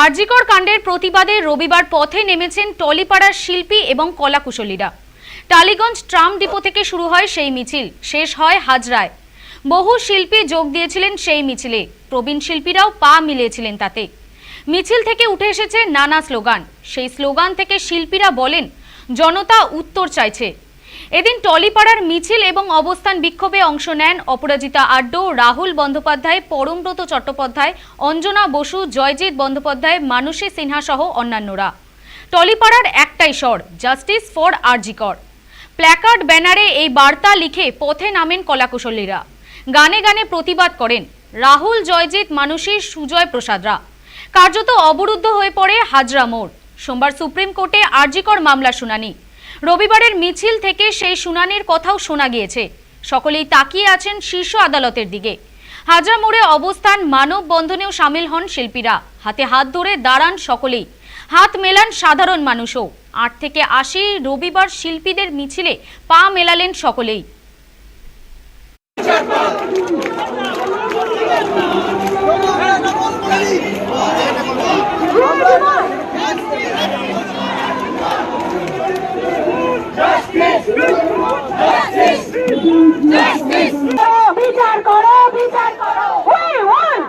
আরজিকর কাণ্ডের প্রতিবাদে রবিবার পথে নেমেছেন টলিপাড়ার শিল্পী এবং কলাকুশলীরা। টালিগঞ্জ ট্রাম ডিপো থেকে শুরু হয় সেই মিছিল, শেষ হয় হাজরায়। বহু শিল্পী যোগ দিয়েছিলেন সেই মিছিলে, প্রবীণ শিল্পীরাও পা মিলিয়েছিলেন তাতে। মিছিল থেকে উঠে এসেছে নানা স্লোগান, সেই স্লোগান থেকে শিল্পীরা বলেন, জনতা উত্তর চাইছে। এদিন টলিপাড়ার মিছিল এবং অবস্থান বিক্ষোভে অংশ নেন অপরাজিতা আড্ড, রাহুল বন্দ্যোপাধ্যায়, পরমব্রত চট্টোপাধ্যায়, অঞ্জনা বসু, জয়জিৎ বন্দ্যোপাধ্যায়, মানসী সিনহা সহ অন্যান্যরা। টলিপাড়ার একটাই স্বর, জাস্টিস ফর আরজিকর। প্ল্যাকার্ড ব্যানারে এই বার্তা লিখে পথে নামেন কলাকুশলীরা। গানে গানে প্রতিবাদ করেন রাহুল, জয়জিৎ, মানসী, সুজয় প্রসাদরা। কার্যত অবরুদ্ধ হয়ে পড়ে হাজরা মোড়। সোমবার সুপ্রিম কোর্টে আরজিকর মামলা শুনানি। রবিবারের মিছিল থেকে সেই শুনানির কথাও শোনা গিয়েছে। সকলেই তাকিয়ে আছেন শীর্ষ আদালতের দিকে। হাজরা মোড়ে অবস্থান মানববন্ধনেও সামিল হন শিল্পীরা। হাতে হাত ধরে দাঁড়ান সকলেই। হাত মেলান সাধারণ মানুষও। আট থেকে আশি রবিবার শিল্পীদের মিছিলে পা মেলালেন সকলেই। বিচার করো বিচার করো ওয়ান